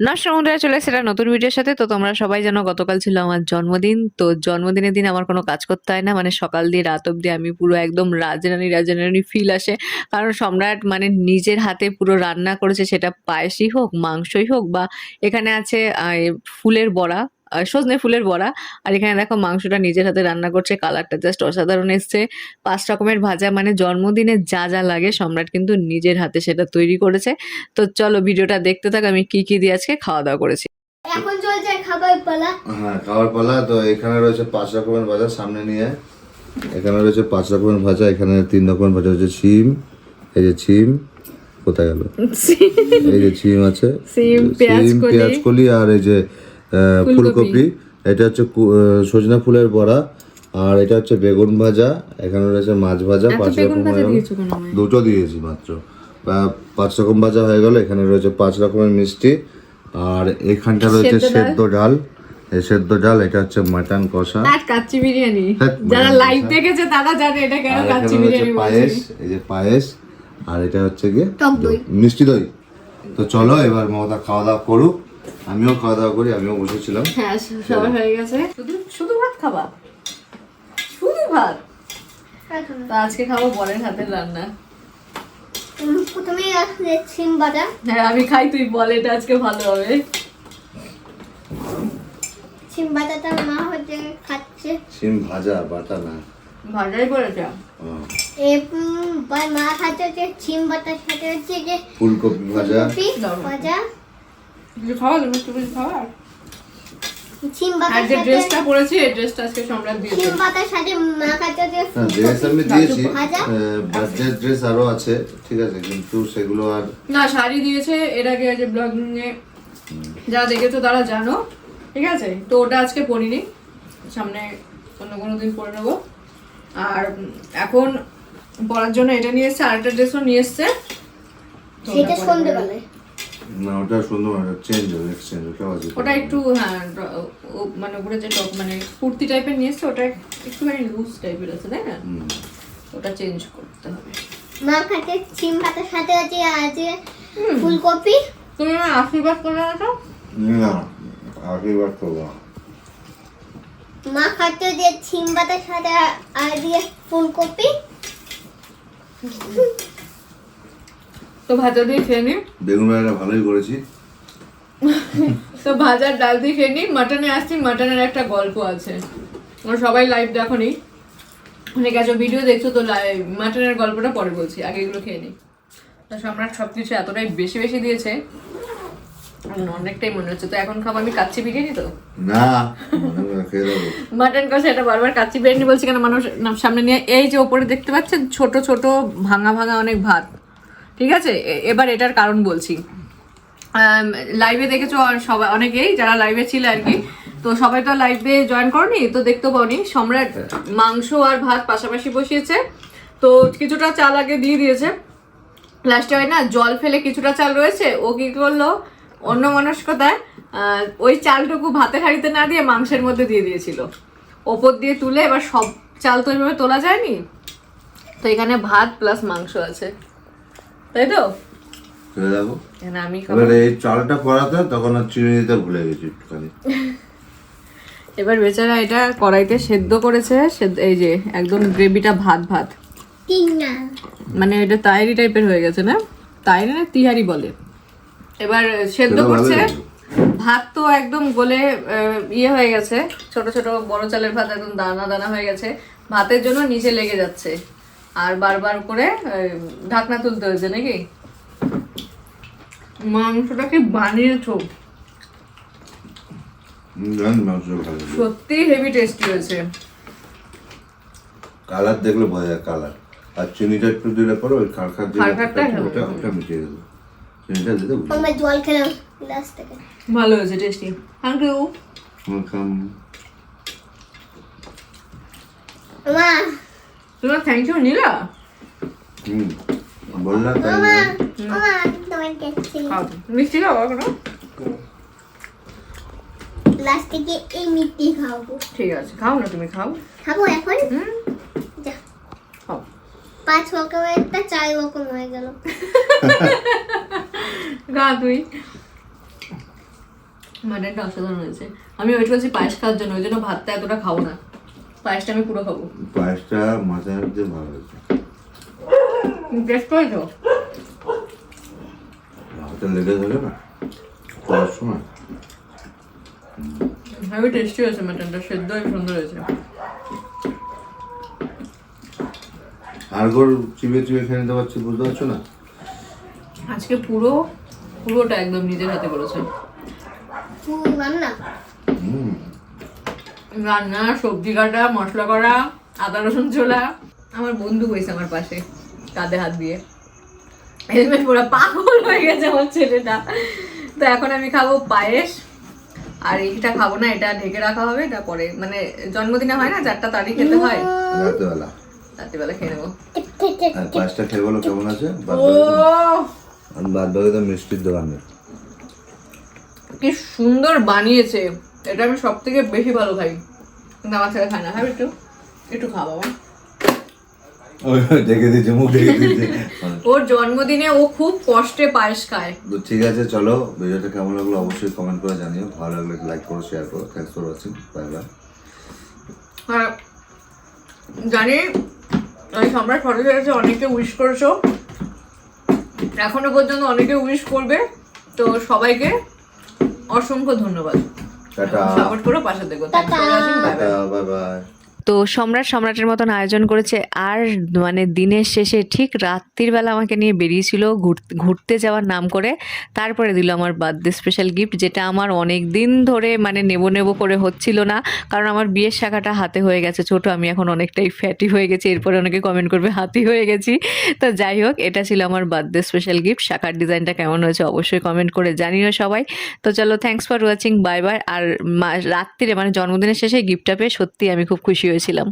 নমস্কার বন্ধুরা চলে এসেছে নতুন ভিডিওর সাথে। তো তোমরা সবাই জানো, গতকাল ছিল আমার জন্মদিন। তো জন্মদিনের দিন আমার কোনো কাজ করতে হয় না। মানে সকাল দিয়ে, রাত অব্দি আমি পুরো একদম রাজরানী রাজরানী ফিল আসে। কারণ সম্রাট মানে নিজের হাতে পুরো রান্না করেছে। সেটা পায়েসই হোক, মাংসই হোক বা এখানে আছে ফুলের বড়া। সজনে ফুলের বড়া। আর এখানে দেখো মাংসটা নিজের হাতে রান্না করছে কালারটা জাস্ট অসাধারণ এসছে। পাঁচ রকমের ভাজা মানে জন্মদিনে যা যা লাগে সম্রাট কিন্তু নিজের হাতে সেটা তৈরি করেছে। তো চলো ভিডিওটা দেখতে থাক আমি কি কি দিয়ে আজকে খাওয়া দাওয়া করেছি। এখন চলছে খাবার পালা। হ্যাঁ খাবার পালা। তো এখানে রয়েছে পাঁচ রকমের ভাজা সামনে নিয়ে। এখানে রয়েছে পাঁচ রকমের ভাজা এখানে তিন রকমের ভাজা হচ্ছে শিম এই যে শিম কোথায় গেল? এই যে শিম আছে। সিম পেঁয়াজ শিম পেঁয়াজ কলি আর এই যে ফুলকপি। এটা হচ্ছে কু- সজনা ফুলের বড়া। আর এটা হচ্ছে বেগুন ভাজা। এখানে রয়েছে মাছ ভাজা পাঁচ রকম দুটো দিয়েছি মাত্র। পাঁচ রকম ভাজা হয়ে গেল। এখানে রয়েছে পাঁচ রকমের মিষ্টি। আর এখানটা রয়েছে সেদ্ধ ডাল। এই সেদ্ধ ডাল এটা হচ্ছে মাটন কষা। আর কাচ্চি বিরিয়ানি। হ্যাঁ, যারা লাইভ দেখেছে তারা জানে এটা কেন কাচ্চি এখানে রয়েছে বিরিয়ানি পায়েস। এই যে পায়েস। আর এটা হচ্ছে গিয়ে দই। মিষ্টি দই। তো চলো এবার মমতা খাওয়া দাওয়া করুক। আমিও খাওয়া দাওয়া করি আমিও বসেছিলাম। হ্যাঁ সবার হয়ে গেছে। শুধু শুধু ভাত খাবা? শুধু ভাত? তো আজকে খাব বরের হাতের রান্না। আসলে সিম বাটা হ্যাঁ আমি খাই তুই বল এটা আজকে ভালো হবে। সিম বাটাটা মা হচ্ছে খাচ্ছে। সিম ভাজা বাটা না। ভাজাই করেছে? ও, এ উম, বা- মা খাচ্ছে হচ্ছে সিম বাটার সাথে হচ্ছে যে ফুলকপি ভাজা। ভাজা। কিছু খাওয়া তুমি একটু কিছু খাওয়া আর যে ড্রেসটা পরেছি এই ড্রেসটা আজকে সম্রাট দিয়েছে। সিম সাথে হ্যাঁ ড্রেস আমি দিয়েছি। ভাজা? ড্রেস আরও আছে ঠিক আছে কিন্তু সেগুলো আর না শাড়ি দিয়েছে এর আগে যে ব্লগিং এ যারা দেখেছ তারা জানো ঠিক আছে? তো ওটা আজকে পরিনি সামনে অন্য কোনো দিন পরে নেব। আর এখন পরার জন্য এটা নিয়ে এসছে আরেকটা ড্রেসও নিয়ে এসছে। সেটা সন্ধ্যেবেলায়। না ওটা সুন্দর চেঞ্জ হবে এক্সচেঞ্জ ওটা আছে ওটা একটু হ্যাঁ মানে উপরে যে টপ মানে কুর্তি টাইপের নিয়েছে ওটা একটুখানি লুজ টাইপের আছে তাই না? ওটা চেঞ্জ করতে হবে। মা খাচ্ছে সিম বাটার সাথে আছে আছে ফুলকপি। তুমি আমার আশীর্বাদ করে রাখো না তো? না। মা খাচ্ছে যে সিম বাটার সাথে আর দিয়ে ফুলকপি। তো ভাজা দিয়ে খেয়ে নিই বেগুন ভাজাটা ভালোই করেছি। তো ভাজার ডাল দিয়ে খেয়ে নিই মাটনে আসছি মাটনের একটা গল্প আছে। আমরা সবাই লাইভ দেখো নি। অনেক আছো ভিডিও দেখছ তো মাটনের গল্পটা পরে বলছি। আগে এগুলো খেয়ে নিই। তো সম্রাট সব কিছু এতটাই বেশি বেশি দিয়েছে। অনেকটাই মনে হচ্ছে। তো এখন খাব আমি কাচ্চি বিরিয়ানি তো? না মাটন কষা এটা বারবার কাচ্চি বিরিয়ানি বলছি কেন? মানুষ সামনে নিয়ে এই যে ওপরে দেখতে পাচ্ছেন ছোট ছোট ভাঙা ভাঙা অনেক ভাত। ঠিক আছে? এবার এটার কারণ বলছি। লাইভে দেখেছ সবাই অনেকেই যারা লাইভে ছিল আর কি। তো সবাই তো লাইভে জয়েন করনি, তো দেখতে পাওনি। সম্রাট মাংস আর ভাত পাশাপাশি বসিয়েছে। তো কিছুটা চাল আগে দিয়ে দিয়েছে। লাস্টে হয় না, জল ফেলে কিছুটা চাল রয়েছে। ও কি করল? অন্য মনস্কতায় ওই চালটুকু ভাতের হাঁড়িতে না দিয়ে মাংসের মধ্যে দিয়ে দিয়েছিল। ওপর দিয়ে তুলে এবার সব চাল তো এইভাবে তোলা যায়নি? তো এখানে ভাত প্লাস মাংস আছে। তাই তো? খেয়ে এখানে আমি এবার এই চালটা করাতে তখন আর চিনি দিতে ভুলে গেছি একটুখানি। এবার বেচারা এটা কড়াইতে সেদ্ধ করেছে এই যে একদম গ্রেভিটা ভাত ভাত। মানে এটা তাইরি টাইপের হয়ে গেছে না? তাইরি না তিহারি বলে। এবার সেদ্ধ করছে। ভাত তো একদম গলে আহ, ইয়ে হয়ে গেছে। ছোট ছোট বড় চালের ভাত একদম দানা দানা হয়ে গেছে। ভাতের জন্য নিচে লেগে যাচ্ছে। আর বারবার করে ঢাকনা তুলতে হয়েছে নাকি? মাংসটা কি বানিয়েছো সত্যি হেভি টেস্টি হয়েছে। কালার দেখলে বোঝা যায় কালার আর চিনিটা একটু দিলে পরে ওই খারখার আছে, ওটা ওটা মিটিয়ে দেবো। চিনিটা দিতে আমরা জল খেলাম গ্লাস থেকে। ভালো হয়েছে টেস্টি থ্যাংক ইউ মা তোমার থ্যাংক ইউ নিলা? হুম বললাম তাই খাও মিষ্টি খাও এখনও গ্লাস থেকে এই মিষ্টি খাব ঠিক আছে খাও না তুমি খাও। খাব এখন? হুম। খাও। পাঁচ রকমের একটা চার রকম হয়ে গেল। গা তুই। মাটনটা অসাধারণ হয়েছে। আমি ওয়েট করছি পায়েস খাওয়ার জন্য ওই জন্য ভাতটা এতটা খাব না। পায়েসটা আমি পুরো খাব। পায়েসটা মাথায় রাখতে ভালো হয়েছে। টেস্ট করেছ? হাতে লেগে ধরে না করার সময়। হেভি টেস্টি হয়েছে মাটনটা সেদ্ধ হয়ে সুন্দর হয়েছে। আর গোর চিবে চিবে খেয়ে নিতে পারছি বুঝতে পারছ না? আজকে পুরো পুরোটা একদম নিজের হাতে করেছে। হুম রান্না সবজি কাটা মশলা করা আদা রসুন ছোলা। আমার বন্ধু হয়েছে আমার পাশে কাঁধে হাত দিয়ে। হেলমেট পুরো পাগল হয়ে গেছে আমার ছেলেটা। তো এখন আমি খাব পায়েস। আর এইটা খাব না এটা ঢেকে রাখা হবে এটা পরে। মানে জন্মদিনে হয় না চারটা তারিখ খেতে হয়? রাতেবেলা রাত্রিবেলা খেয়ে নেব। পায়েসটা খেয়ে বলো কেমন আছে? বাদ বাকি তো মিষ্টির দোকানে কি সুন্দর বানিয়েছে। এটা আমি সব থেকে বেশি ভালো খাই। কিন্তু আমার ছেলে খায় না। খাবে একটু একটু খা বাবা। মুখ দিয়েছে। ওর জন্মদিনে ও খুব কষ্টে পায়েস খায়। তো ঠিক আছে চলো। ভিডিওটা কেমন লাগল অবশ্যই কমেন্ট করে জানিও। ভালো লাগলে লাইক করো শেয়ার করো। Thanks for watching bye bye জানি ওই সম্রাট ফটো ছেড়েছে অনেকে উইশ করেছ। এখনও পর্যন্ত অনেকে উইশ করবে। তো সবাইকে অসংখ্য ধন্যবাদ। টাটা সাপোর্ট করো পাশে দেখো. টাটা বাই বাই তো সম্রাট সম্রাটের মতন আয়োজন করেছে। আর মানে দিনের শেষে ঠিক রাত্রির বেলা আমাকে নিয়ে বেরিয়েছিল ঘুর- ঘুরতে যাওয়ার নাম করে। তারপরে দিল আমার বার্থডে স্পেশাল গিফট যেটা আমার অনেক দিন ধরে মানে নেব নেব করে হচ্ছিল না। কারণ আমার বিয়ের শাখাটা হাতে হয়ে গেছে, ছোট। আমি এখন অনেকটাই ফ্যাটি হয়ে গেছি। এরপরে অনেকে কমেন্ট করবে, হাতি হয়ে গেছি? তো যাই হোক, এটা ছিল আমার বার্থডে স্পেশাল গিফট শাখার ডিজাইনটা কেমন হয়েছে অবশ্যই কমেন্ট করে জানিও সবাই। তো চলো thanks for watching bye bye আর রাত্রিরে মানে জন্মদিনের শেষে গিফটটা পেয়ে সত্যি আমি খুব খুশি হয়েছিলাম